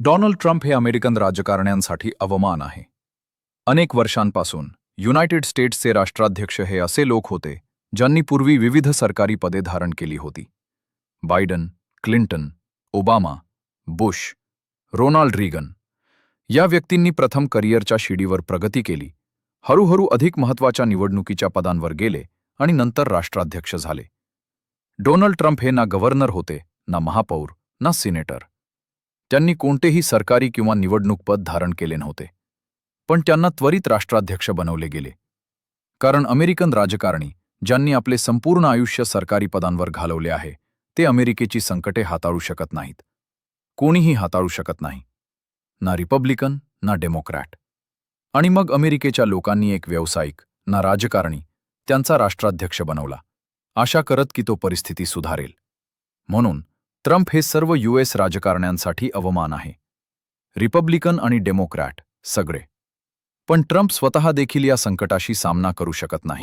Donald Trump हे American राजकारण्यांसाठी अवमान आहे. अनेक वर्षांपासून युनायटेड स्टेट्सचे राष्ट्राध्यक्ष हे असे लोक होते ज्यांनी पूर्वी विविध सरकारी पदे धारण केली होती. Biden Clinton Obama Bush Ronald Reagan या व्यक्तींनी प्रथम करिअरच्या शिडीवर प्रगती केली हळूहळू अधिक महत्त्वाच्या निवडणुकीच्या पदांवर गेले आणि नंतर राष्ट्राध्यक्ष झाले. डोनाल्ड ट्रम्प हे ना गव्हर्नर होते ना महापौर ना सिनेटर. त्यांनी कोणतेही सरकारी किंवा निवडणूक पद धारण केले नव्हते. पण त्यांना त्वरित राष्ट्राध्यक्ष बनवले गेले. कारण अमेरिकन राजकारणी ज्यांनी आपले संपूर्ण आयुष्य सरकारी पदांवर घालवले आहे ते अमेरिकेची संकटे हाताळू शकत नाहीत. कोणीही हाताळू शकत नाही. ना रिपब्लिकन ना डेमोक्रॅट. आणि मग अमेरिकेच्या लोकांनी एक व्यावसायिक ना राजकारणी त्यांचा राष्ट्राध्यक्ष बनवला. आशा करत की तो परिस्थिती सुधारेल. म्हणून ट्रम्प हे सर्व यूएस राजकारण्यांसाठी अवमान आहे. रिपब्लिकन आणि डेमोक्रॅट सगळे. पण ट्रम्प स्वतः देखील या संकटाशी सामना करू शकत नाही.